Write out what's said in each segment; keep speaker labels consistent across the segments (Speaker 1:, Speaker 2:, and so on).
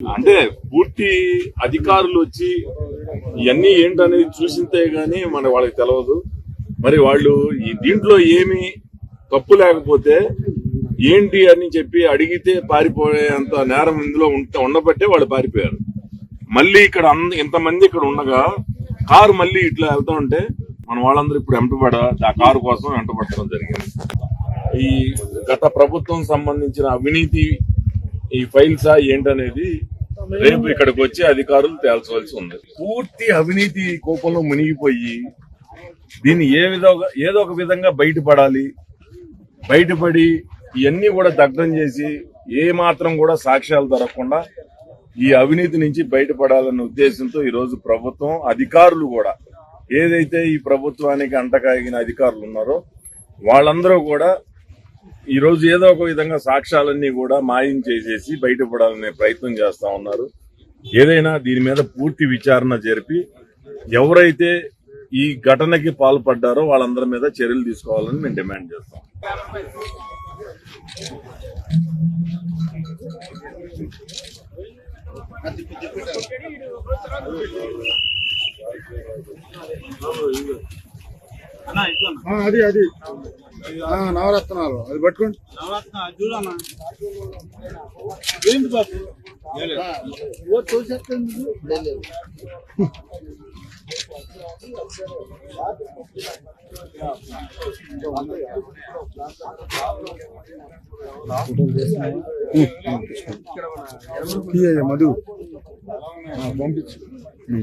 Speaker 1: అంటే పూర్తి అధికారులు వచ్చి ఇవన్నీ ఏంటనేది చూసింతే గానీ మన వాళ్ళకి తెలియదు మరి వాళ్ళు ఈ దీంట్లో ఏమి తప్పు లేకపోతే ఏంటి అని చెప్పి అడిగితే పారిపోయేంత నేరం ఇందులో ఉంట ఉండబట్టే వాళ్ళు పారిపోయారు. మళ్ళీ ఇక్కడ అంద ఇంతమంది ఇక్కడ ఉండగా కారు మళ్ళీ ఇట్లా వెళ్తా ఉంటే మన వాళ్ళందరూ ఇప్పుడు వెంటబడ ఆ కారు కోసం వెంటబడటం జరిగింది. ఈ గత ప్రభుత్వం సంబంధించిన అవినీతి ఈ ఫైల్సా ఏంటనేది రేపు ఇక్కడికి వచ్చి అధికారులు తేల్చవలసి ఉంది. పూర్తి అవినీతి కోపంలో మునిగిపోయి దీన్ని ఏ విధంగా ఏదో ఒక విధంగా బయటపడాలి. బయటపడి ఇవన్నీ కూడా దగ్ధం చేసి ఏ మాత్రం కూడా సాక్ష్యాలు దొరకకుండా ఈ అవినీతి నుంచి బయటపడాలన్న ఉద్దేశంతో ఈ రోజు ప్రభుత్వం అధికారులు కూడా ఏదైతే ఈ ప్రభుత్వానికి అంటకాగిన అధికారులు ఉన్నారో వాళ్ళందరూ కూడా ఈ రోజు ఏదో ఒక విధంగా సాక్ష్యాలన్నీ కూడా మాయం చేసేసి బయటపడాలనే ప్రయత్నం చేస్తా ఉన్నారు. ఏదైనా దీని మీద పూర్తి విచారణ జరిపి ఎవరైతే ఈ ఘటనకి పాల్పడ్డారో వాళ్ళందరి మీద చర్యలు తీసుకోవాలని మేము డిమాండ్ చేస్తాం.
Speaker 2: అది అది. నవరత్నాలు. అది పట్టుకోండి.
Speaker 3: ఏంటి బాబు
Speaker 2: మధు. పంపించు. ఉం,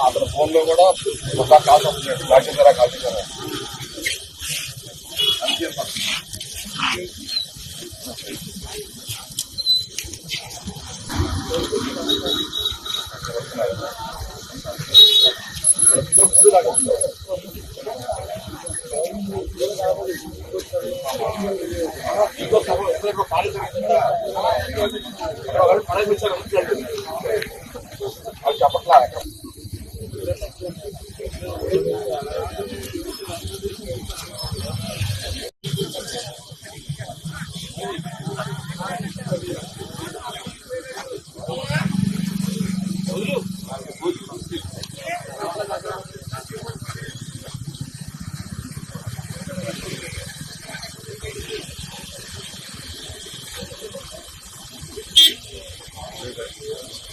Speaker 4: అతని ఫోన్ లో కూడా ఒక కాల్ వస్తుంది రాజేంద్ర కాల్ చేశారు అది చెప్పట్లా Thank you.